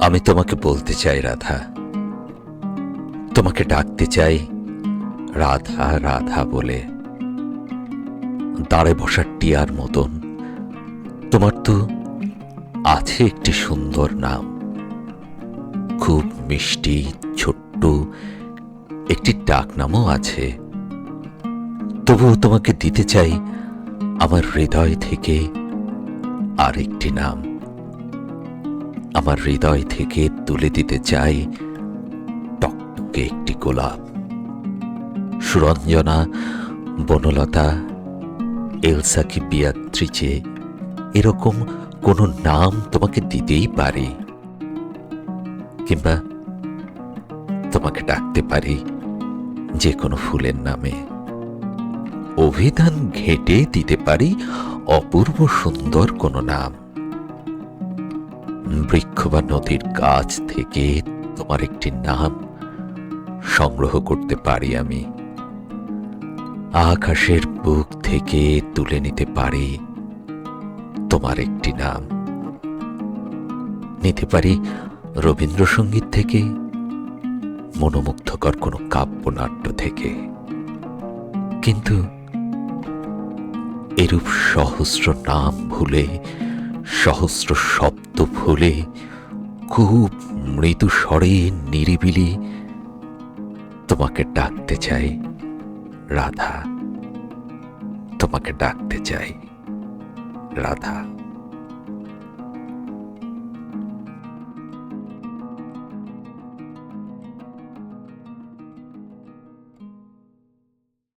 আমি তোমাকে বলতে চাই, রাধা। তোমাকে ডাকতে চাই, রাধা রাধা বলে। দাঁড়ে বসার টিয়ার মতন। তোমার তো আছে একটি সুন্দর নাম। খুব মিষ্টি, ছোট্ট, একটি ডাক নামও আছে। তবুও তোমাকে দিতে চাই আমার হৃদয় থেকে আরেকটি নাম। আমার হৃদয় থেকে তুলে দিতে চাই টকটকে একটি গোলাপ। সুরঞ্জনা, বনলতা, এলসা কি বিয়াত্রিচে, এরকম কোনো নাম তোমাকে দিতেই পারি? কিংবা তোমাকে ডাকতে পারি যে কোনো ফুলের নামে? অভিধান ঘেটে দিতে পারি অপূর্ব সুন্দর কোনো নাম। বৃক্ষ বা নদীর গাছ থেকে তোমার একটি নাম সংগ্রহ করতে পারি আমি। আকাশের বুক থেকে তুলে নিতে পারি তোমার একটি নাম। নিতে পারি রবীন্দ্রসঙ্গীত থেকে, মনোমুগ্ধকর কোনো কাব্যনাট্য থেকে। কিন্তু এরূপ সহস্র নাম ভুলে সহস্র শব্দ ফুলে খুব মৃদু স্বরে নিরিবিলি তোমাকে ডাকতে চাই, রাধা। তোমাকে ডাকতে চাই, রাধা।